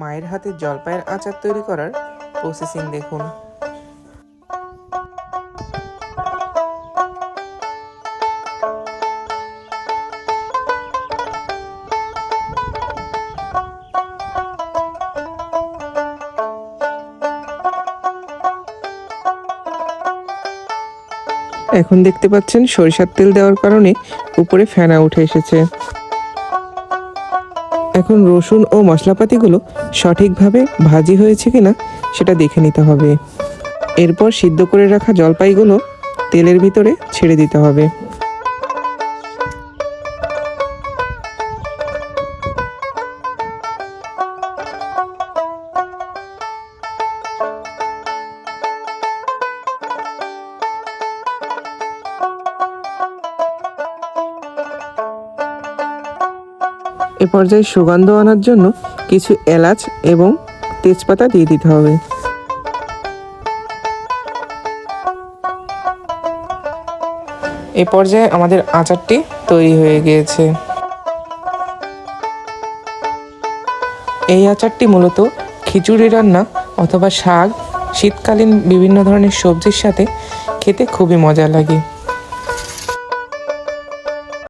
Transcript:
মায়ের হাতে জলপাইয়ের আচার তৈরি করার প্রসেসিং দেখুন। এখন দেখতে পাচ্ছেন সরিষার তেল দেওয়ার কারণে উপরে ফেনা উঠে এসেছে। এখন রসুন ও মশলাপাতিগুলো সঠিকভাবে ভাজি হয়েছে কিনা সেটা দেখে নিতে হবে। এরপর সিদ্ধ করে রাখা জলপাইগুলো তেলের ভিতরে ছেড়ে দিতে হবে। এ পর্যায়ে সুগন্ধ আনার জন্য কিছু এলাচ এবং তেজপাতা দিয়ে দিতে হবে। এ পর্যায়ে আমাদের আচারটি তৈরি হয়ে গিয়েছে। এই আচারটি মূলত খিচুড়ি রান্না অথবা শাক, শীতকালীন বিভিন্ন ধরনের সবজির সাথে খেতে খুবই মজা লাগে।